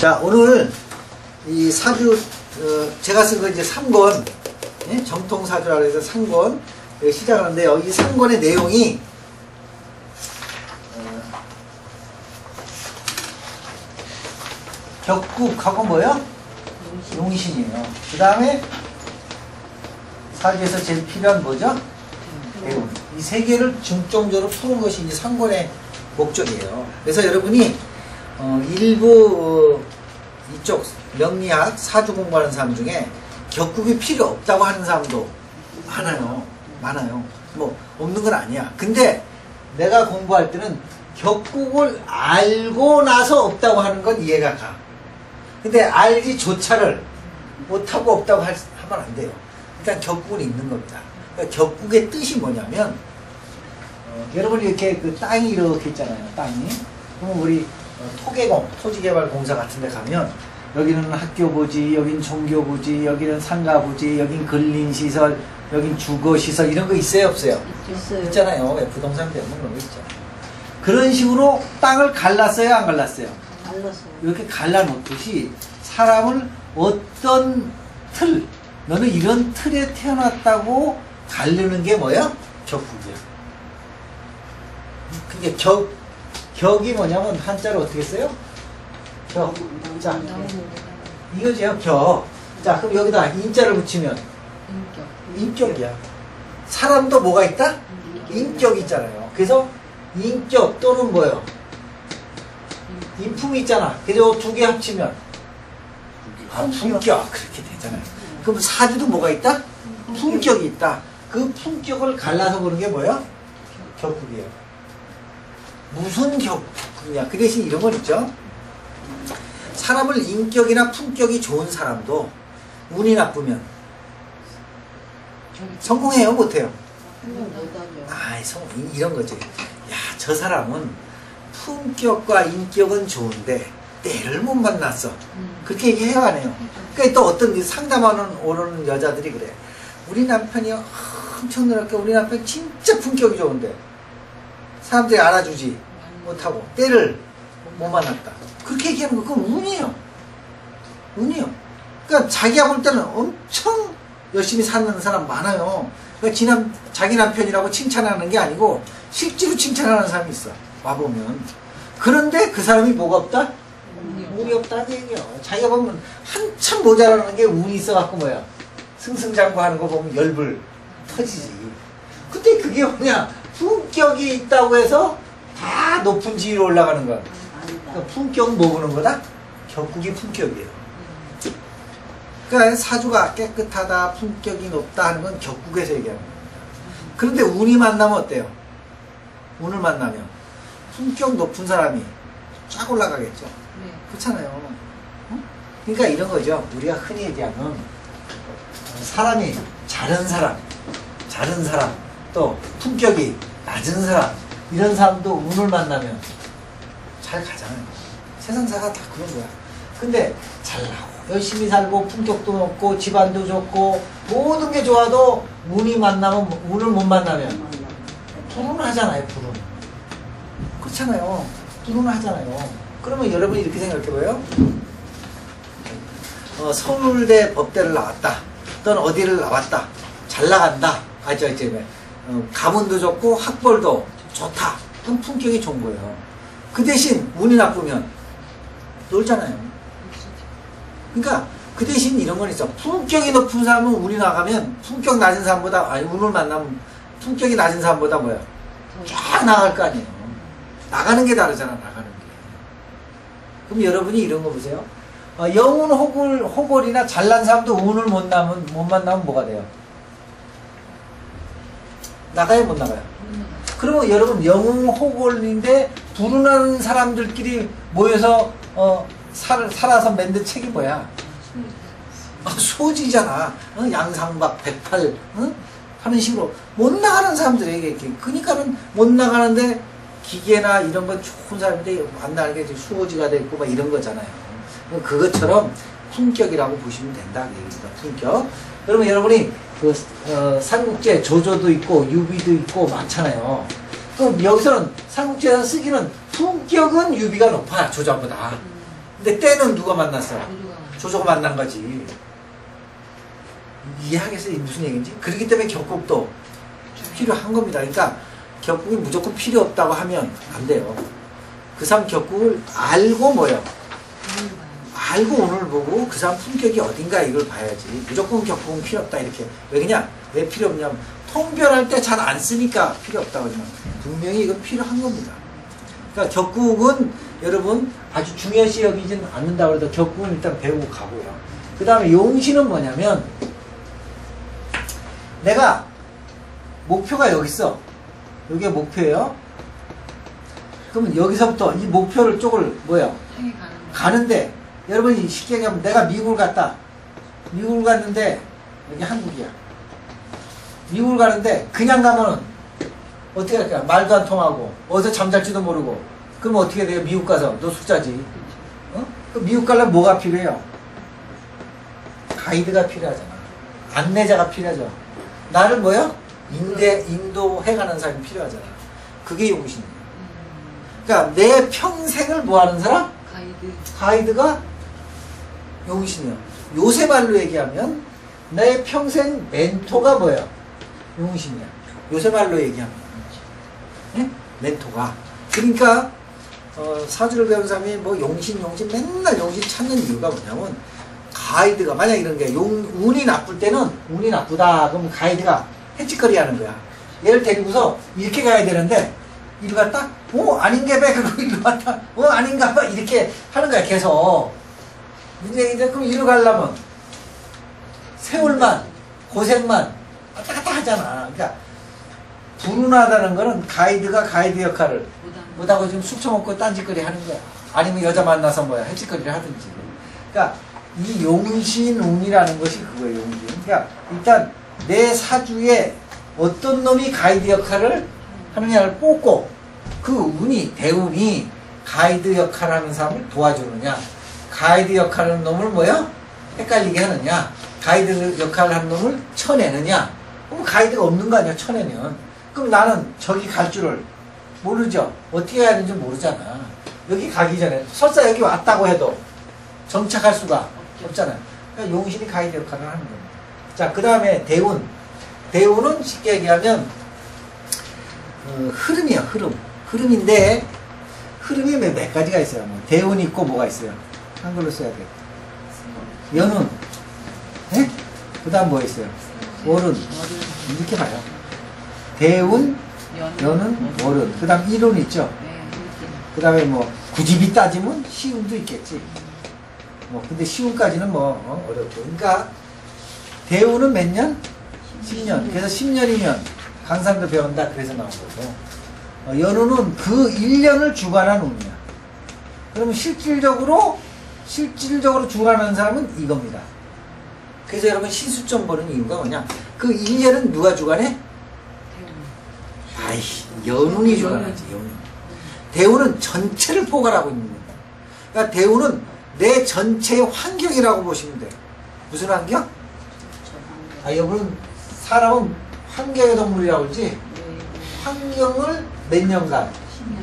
자, 오늘 이 사주, 어, 제가 쓴 거 이제 3권, 예? 정통 사주라고 해서 3권 시작하는데요. 이 3권의 내용이, 어, 격국하고 뭐요? 용신이에요. 그 다음에 사주에서 제일 필요한 뭐죠? 배움. 이 세 개를 중점적으로 푸는 것이 이제 3권의 목적이에요. 그래서 여러분이 어, 일부 어, 이쪽 명리학 사주 공부하는 사람 중에 격국이 필요 없다고 하는 사람도 많아요. 많아요. 뭐 없는 건 아니야. 근데 내가 공부할 때는 격국을 알고 나서 없다고 하는 건 이해가 가. 근데 알기조차를 못하고 없다고 할, 하면 안 돼요. 일단 격국은 있는 겁니다. 그러니까 격국의 뜻이 뭐냐면 어, 여러분 이렇게 그 땅이 이렇게 있잖아요. 땅이. 그러면 우리 어, 토개공, 토지개발공사 같은 데 가면 여기는 학교 부지, 여긴 종교 부지, 여기는 상가 부지, 여긴 근린시설, 여긴 주거시설 이런 거 있어요 없어요? 있어요. 있잖아요. 왜 부동산 배우는 그런 거 있잖아요. 그런 식으로 땅을 갈랐어요 안 갈랐어요? 달랐어요. 이렇게 갈라놓듯이 사람을 어떤 틀, 너는 이런 틀에 태어났다고 가르는 게 뭐야? 격국이야. 그게 격, 격이 뭐냐면 한자로 어떻게 써요? 격. 자, 이거죠, 격. 자, 그럼 여기다 인자를 붙이면 인격 이야. 사람도 뭐가 있다? 인격 이 있잖아요. 그래서 인격 또는 뭐예요? 인품이 있잖아. 그래서 두 개 합치면 아, 품격 그렇게 되잖아요. 그럼 사주도 뭐가 있다? 품격이 있다. 그 품격을 갈라서 보는 게 뭐야? 격국이에요. 무슨 격국이냐? 그 대신 이런 건 있죠. 사람을 인격이나 품격이 좋은 사람도 운이 나쁘면 성공해요, 못해요? 아이, 성, 이- 이런 거지. 야, 저 사람은 품격과 인격은 좋은데 때를 못 만났어. 그렇게 얘기해요, 안 해요? 그러니까 또 어떤 상담하는 오는 여자들이 그래. 우리 남편이 엄청 늘었게 우리 남편 진짜 품격이 좋은데 사람들이 알아주지 못하고 때를 못 만났다. 그렇게 얘기하는 거 그건 운이에요. 운이요. 그러니까 자기가 볼 때는 엄청 열심히 사는 사람 많아요. 그러니까 지남, 자기 남편이라고 칭찬하는 게 아니고 실제로 칭찬하는 사람이 있어. 와보면. 그런데 그 사람이 뭐가 없다? 운이 없다는 얘기요. 자기가 보면 한참 모자라는 게 운이 있어갖고 뭐야. 승승장구하는 거 보면 열불 터지지. 근데 그게 뭐냐. 품격이 있다고 해서 다 높은 지위로 올라가는 거야. 그러니까 품격은 뭐 보는 거다? 격국이 품격이에요. 그러니까 사주가 깨끗하다, 품격이 높다 하는 건 격국에서 얘기하는 거예요. 그런데 운이 만나면 어때요? 운을 만나면 품격 높은 사람이 쫙 올라가겠죠. 그렇잖아요. 응? 그러니까 이런 거죠. 우리가 흔히 얘기하는 사람이 자른 사람, 자른 사람, 또 품격이 낮은 사람 이런 사람도 운을 만나면 잘 가잖아요. 세상사가 다 그런 거야. 근데 잘나고 열심히 살고 품격도 높고 집안도 좋고 모든 게 좋아도 운이 만나면 운을 못 만나면 불운하잖아요. 불운. 그렇잖아요. 불운하잖아요. 그러면 여러분이 이렇게 생각해봐요. 어, 서울대 법대를 나왔다. 또는 어디를 나왔다. 잘 나간다. 아, 저, 이제, 어, 가문도 좋고 학벌도 좋다. 그럼 품격이 좋은 거예요. 그 대신 운이 나쁘면 놀잖아요. 그러니까 그 대신 이런 건 있어. 품격이 높은 사람은 운이 나가면 품격 낮은 사람보다 아니 운을 만나면 품격이 낮은 사람보다 뭐야? 쫙 나갈 거 아니에요. 나가는 게 다르잖아. 나가는 게. 그럼 여러분이 이런 거 보세요. 어, 영운 호골 호골이나 잘난 사람도 운을 못 나면 못 만나면 뭐가 돼요? 나가요 못 나가요? 그러면 여러분 영웅 호골인데 불운하는 사람들끼리 모여서 어, 살, 살아서 만든 책이 뭐야? 어, 수호지잖아. 어, 양상박, 백팔, 어? 하는 식으로 못 나가는 사람들에게. 그러니까는 못 나가는데 기계나 이런 건 좋은 사람인데 안 나가는 게 수호지가 되고 막 이런 거잖아요. 그것처럼 품격이라고 보시면 된다. 그 얘기입니다. 품격. 그러면 여러분이 그 어, 삼국제 조조도 있고 유비도 있고 많잖아요. 그럼 여기서는 삼국지에서 쓰기는 품격은 유비가 높아 조자보다. 근데 때는 누가 만났어? 조조가 만난 거지. 이해하겠어요? 무슨 얘기인지? 그렇기 때문에 격국도 필요한 겁니다. 그러니까 격국이 무조건 필요 없다고 하면 안 돼요. 그 사람 격국을 알고 뭐요? 알고 오늘 보고 그 사람 품격이 어딘가 이걸 봐야지. 무조건 격국은 필요 없다 이렇게. 왜 그냥? 왜 필요 없냐면 통별할 때 잘 안 쓰니까 필요 없다고 하지만 분명히 이건 필요한 겁니다. 그러니까 격국은 여러분 아주 중요시 여기지는 않는다고 해도 격국은 일단 배우고 가고요. 그 다음에 용신은 뭐냐면 내가 목표가 여기 있어. 여기가 목표예요. 그러면 여기서부터 이 목표를 쪽을 거. 가는데 여러분이 쉽게 얘기하면 내가 미국을 갔다. 미국을 갔는데 여기 한국이야. 미국을 가는데 그냥 가면은 어떻게 할까? 말도 안 통하고 어디서 잠잘지도 모르고 그럼 어떻게 돼요? 미국 가서 너 숙자지. 어? 그 미국 가려면 뭐가 필요해요? 가이드가 필요하잖아. 안내자가 필요하죠. 나를 뭐요? 인대 인도해 가는 사람이 필요하잖아. 그게 용신이에요. 음, 그러니까 내 평생을 뭐 하는 사람? 가이드. 가이드가 용신이요. 요새 말로 얘기하면 내 평생 멘토가 뭐예요? 용신이야. 요새 말로 얘기하면. 예? 멘토가. 그러니까 어, 사주를 배운 사람이 뭐 용신 용신 맨날 용신 찾는 이유가 뭐냐면 가이드가 만약 이런 게 용, 운이 나쁠 때는 운이 나쁘다 그러면 가이드가 해치거리 하는 거야. 얘를 데리고서 이렇게 가야 되는데 이리 갔다 어 아닌게 배 그러고 이리 갔다 어 아닌가 봐 이렇게 하는 거야 계속 문제 이제 그럼 이리 가려면 세월만 고생만 왔다 갔다 하잖아. 그러니까 불운하다는 거는 가이드가 가이드 역할을. 못하고 지금 술 처먹고 딴짓거리 하는 거야. 아니면 여자 만나서 뭐야 해치거리를 하든지. 그러니까 이 용신운이라는 것이 그거예요 용신. 그러니까 일단 내 사주에 어떤 놈이 가이드 역할을 하느냐를 뽑고 그 운이 대운이 가이드 역할을 하는 사람을 도와주느냐 가이드 역할을 하는 놈을 뭐야 헷갈리게 하느냐? 가이드 역할을 하는 놈을 쳐내느냐? 그럼 가이드가 없는 거 아니야 쳐내면. 그럼 나는 저기 갈 줄을 모르죠. 어떻게 해야 되는지 모르잖아. 여기 가기 전에 설사 여기 왔다고 해도 정착할 수가 없잖아요 그러니까 용신이 가이드 역할을 하는 겁니다. 자 그 다음에 대운. 대운은 쉽게 얘기하면 어, 흐름이야 흐름. 흐름인데 흐름이 몇, 몇 가지가 있어요. 뭐 대운 있고 뭐가 있어요 한글로 써야 돼 연운 예? 그 다음 뭐 있어요 월은, 이렇게 봐요 대운 연은, 연운 월운 그 다음 일운 있죠 네. 그 다음에 뭐 굳이 따지면 시운도 있겠지 뭐 근데 시운까지는 뭐 어, 어렵죠 그러니까 대운은 몇 년? 10년. 그래서 10년이면 강산도 배운다. 그래서 나온 거고. 어, 연우는 그 1년을 주관한 운이야. 그러면 실질적으로, 실질적으로 주관하는 사람은 이겁니다. 그래서 여러분 신수점 보는 이유가 뭐냐. 그 1년은 누가 주관해? 대운. 아이, 연운이 주관하지, 연운. 대운은 전체를 포괄하고 있는 겁니다. 그러니까 대운은 내 전체의 환경이라고 보시면 돼요. 무슨 환경? 아, 여러분, 사람은 환경의 동물이라고 그러지? 네. 환경을 몇 년간,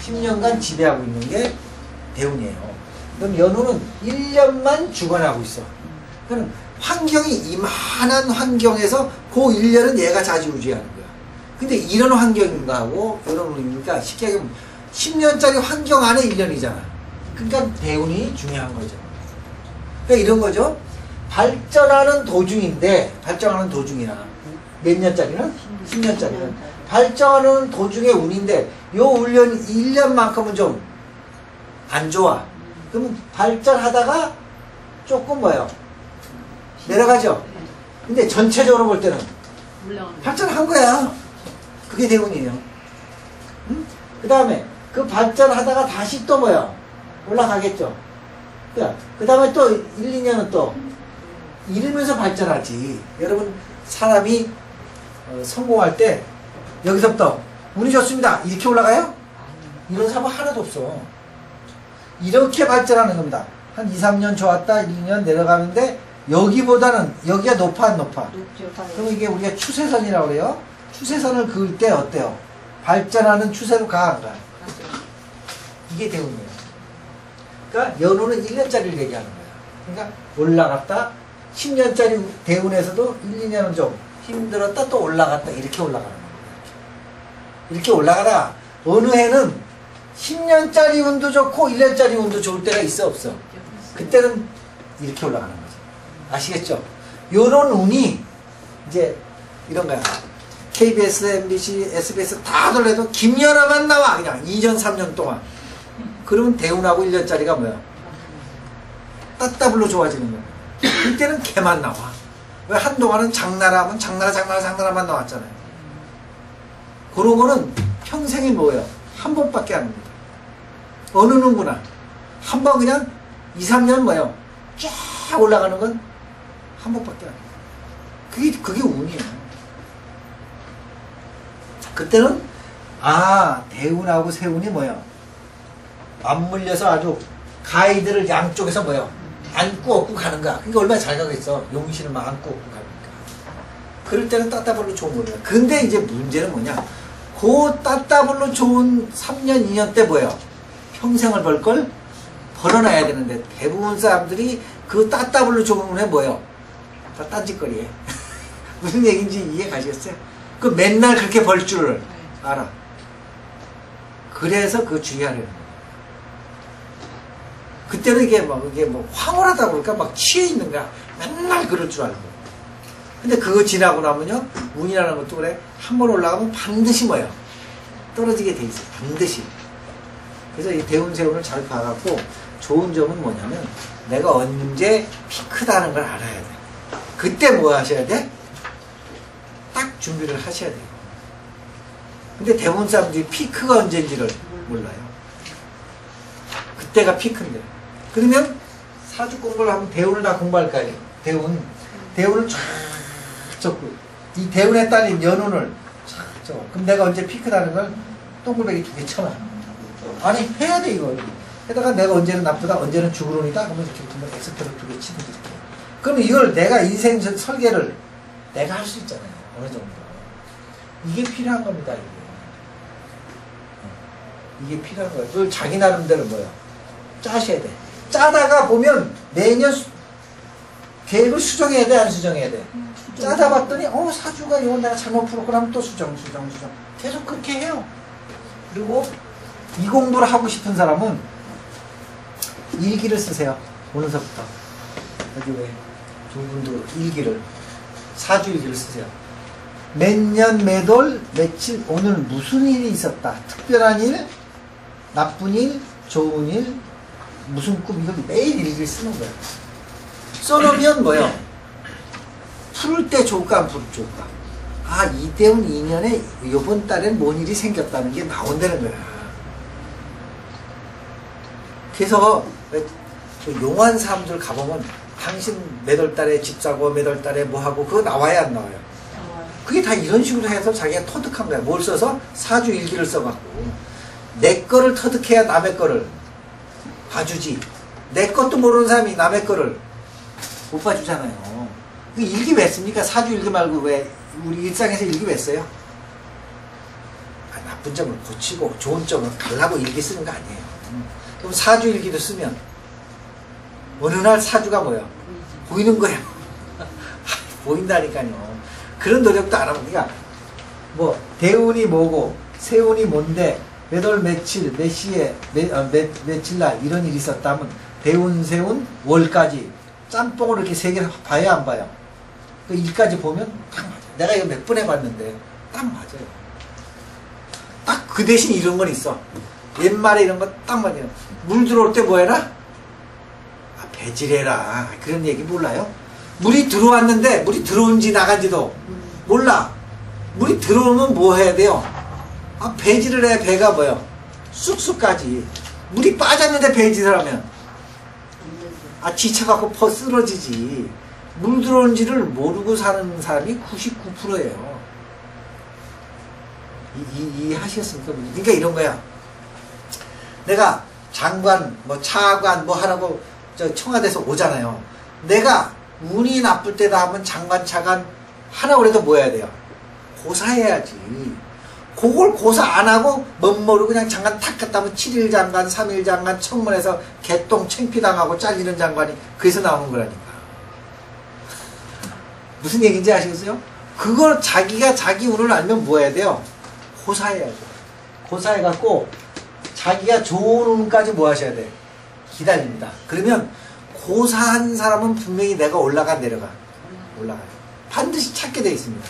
10년간 지배하고 있는 게 대운이에요. 그럼 연우는 1년만 주관하고 있어. 그럼 환경이 이만한 환경에서 그 1년은 얘가 자지우지하는 거야. 근데 이런 환경인가 하고 이런 운이니까 쉽게 얘기하면 10년짜리 환경 안에 1년이잖아. 그러니까 대운이 중요한 거죠. 그러니까 이런 거죠. 발전하는 도중인데 발전하는 도중이야. 몇 년짜리는? 10년짜리는. 발전하는 도중의 운인데 요 운년 1년만큼은 좀 안 좋아. 그러면 발전하다가 조금 뭐요? 내려가죠. 근데 전체적으로 볼 때는. 발전한 거야. 그게 대운이에요. 응? 그 다음에 그 발전하다가 다시 또 뭐야? 올라가겠죠. 그 다음에 또 1, 2년은 또 이러면서 발전하지. 여러분, 사람이 어, 성공할 때 여기서부터 운이 좋습니다. 이렇게 올라가요? 이런 사람 하나도 없어. 이렇게 발전하는 겁니다. 한 2, 3년 좋았다, 1, 2년 내려가는데 여기보다는 여기가 높아 안 높아? 높죠. 그럼 이게 우리가 추세선이라고 그래요. 추세선을 그을 때 어때요? 발전하는 추세로 가, 안 가? 이게 대운이에요. 그러니까 연호는 1년짜리를 얘기하는 거야. 그러니까 올라갔다 10년짜리 대운에서도 1, 2년은 좀 힘들었다 또 올라갔다 이렇게 올라가는 거야. 이렇게 올라가다 어느 해는 10년짜리 운도 좋고 1년짜리 운도 좋을 때가 있어 없어. 그때는 이렇게 올라가는 거죠. 아시겠죠? 요런 운이 이제 이런 거야. KBS, MBC, SBS 다 돌려도 김연아만 나와 그냥 2년 3년 동안. 그러면 대운하고 1년짜리가 뭐야? 따따블로 좋아지는 거야. 이때는 걔만 나와. 왜 한동안은 장나라 하면 장나라 장나라 장나라만 나왔잖아요. 그런 거는 평생이 뭐예요? 한 번밖에 안 옵니다. 어느 누구나 한 번 그냥 2, 3년 뭐예요? 쫙 올라가는 건 한 번밖에 안 돼요. 그게, 그게 운이에요. 그때는, 아, 대운하고 세운이 뭐예요? 맞물려서 아주 가이드를 양쪽에서 뭐예요? 안고 업고 가는 거야. 그러니까 얼마나 잘 가겠어. 용신을 막 안고 업고 가니까. 그럴 때는 따따블로 좋은 거예요. 근데 이제 문제는 뭐냐? 그 따따블로 좋은 3년, 2년 때 뭐예요? 평생을 벌 걸 벌어놔야 되는데 대부분 사람들이 그 따따블로 좋은 운에 뭐예요? 다 딴짓거리에. 무슨 얘기인지 이해 가시겠어요? 그 맨날 그렇게 벌 줄을 알아. 그래서 그 주의하려는. 그때는 이게 막, 이게 뭐 황홀하다 그럴까? 막 취해 있는 거야. 맨날 그럴 줄 알고. 근데 그거 지나고 나면요, 운이라는 것도 그래. 한 번 올라가면 반드시 뭐예요? 떨어지게 돼 있어요. 반드시. 그래서 이 대운, 세운을 잘 봐갖고 좋은 점은 뭐냐면 내가 언제 피크다는 걸 알아야 돼. 그때 뭐 하셔야 돼? 딱 준비를 하셔야 돼요. 근데 대부분 사람들이 피크가 언제인지를 몰라요. 그때가 피크인데. 그러면 사주 공부를 하면 대운을 다 공부할 거 아니에요. 대운. 대운을 쫙 적고, 이 대운에 딸린 연운을 쫙 적어. 그럼 내가 언제 피크다는 걸 동글베기 두 개 쳐놔. 아니, 해야 돼, 이걸. 게다가 내가 언제는 나쁘다, 언제는 죽으론이다, 그러면 이렇게 보면 엑스표를 두 개 치든지 이렇게. 그럼 이걸 내가 인생 전- 설계를 내가 할 수 있잖아요. 어느 정도. 이게 필요한 겁니다, 이게. 어. 이게 필요한 거예요. 그걸 자기 나름대로 뭐야. 짜셔야 돼. 짜다가 보면 매년 수- 계획을 수정해야 돼, 안 수정해야 돼? 짜다 봤더니, 어, 사주가 이건 내가 잘못 풀었구나 하면 또 수정, 수정, 수정. 계속 그렇게 해요. 그리고 이 공부를 하고 싶은 사람은 일기를 쓰세요. 오늘서부터. 여기 왜, 두 분도 일기를, 사주 일기를 쓰세요. 몇 년, 몇 월, 며칠, 오늘 무슨 일이 있었다. 특별한 일, 나쁜 일, 좋은 일, 무슨 꿈, 이걸 매일 일기를 쓰는 거예요. 써놓으면 뭐요? 풀때 좋을까, 안풀때 좋을까? 아, 이때운 2년에 이번 달엔 뭔 일이 생겼다는 게 나온다는 거야. 그래서 저 용한 사람들 가보면 당신 몇 월 달에 집 사고 몇 월 달에 뭐 하고 그거 나와야 안 나와요. 그게 다 이런 식으로 해서 자기가 터득한 거야. 뭘 써서? 사주 일기를 써갖고. 내 거를 터득해야 남의 거를 봐주지. 내 것도 모르는 사람이 남의 거를 못 봐주잖아요. 그 일기 왜 씁니까? 사주 일기 말고 왜 우리 일상에서 일기 왜 써요? 아, 나쁜 점을 고치고 좋은 점을 갈라고 일기 쓰는 거 아니에요. 음. 그럼 사주 일기도 쓰면 어느 날 사주가 뭐야? 보이는 거예요. 보인다니까요. 그런 노력도 안 하고, 그러니까, 뭐, 대운이 뭐고, 세운이 뭔데, 몇 월 며칠, 몇 시에, 몇, 어, 몇, 며칠 날 이런 일이 있었다면, 대운, 세운, 월까지, 짬뽕을 이렇게 세 개를 봐야 안 봐요? 그 일까지 보면 딱 맞아요. 내가 이거 몇 번 해봤는데, 딱 맞아요. 딱 그 대신 이런 건 있어. 옛말에 이런 거 딱 맞아요. 물 들어올 때 뭐 해라? 아, 배질해라. 그런 얘기 몰라요? 물이 들어왔는데 물이 들어온지 나간지도 몰라. 물이 들어오면 뭐 해야 돼요? 아, 배질을 해. 배가 뭐요? 쑥쑥까지. 물이 빠졌는데 배질을 하면 아, 지쳐갖고 퍼 쓰러지지. 물 들어온지를 모르고 사는 사람이 99%예요. 이, 이, 이해하셨습니까? 그러니까 이런 거야. 내가 장관, 뭐 차관, 뭐 하라고 저 청와대에서 오잖아요. 내가 운이 나쁠 때다 하면 장관, 차관 하라고 해도 뭐 해야 돼요? 고사해야지. 그걸 고사 안 하고 멋모르고 그냥 장관 탁 갔다 하면 7일 장관, 3일 장관, 청문회에서 개똥 챙피당하고 잘리는 장관이 그래서 나오는 거라니까. 무슨 얘기인지 아시겠어요? 그걸 자기가 자기 운을 알면 뭐 해야 돼요? 고사해야죠. 고사해갖고 자기가 좋은 운까지 뭐 하셔야 돼? 기다립니다. 그러면 고사한 사람은 분명히 내가 올라가 내려가. 올라가요. 반드시 찾게 돼 있습니다.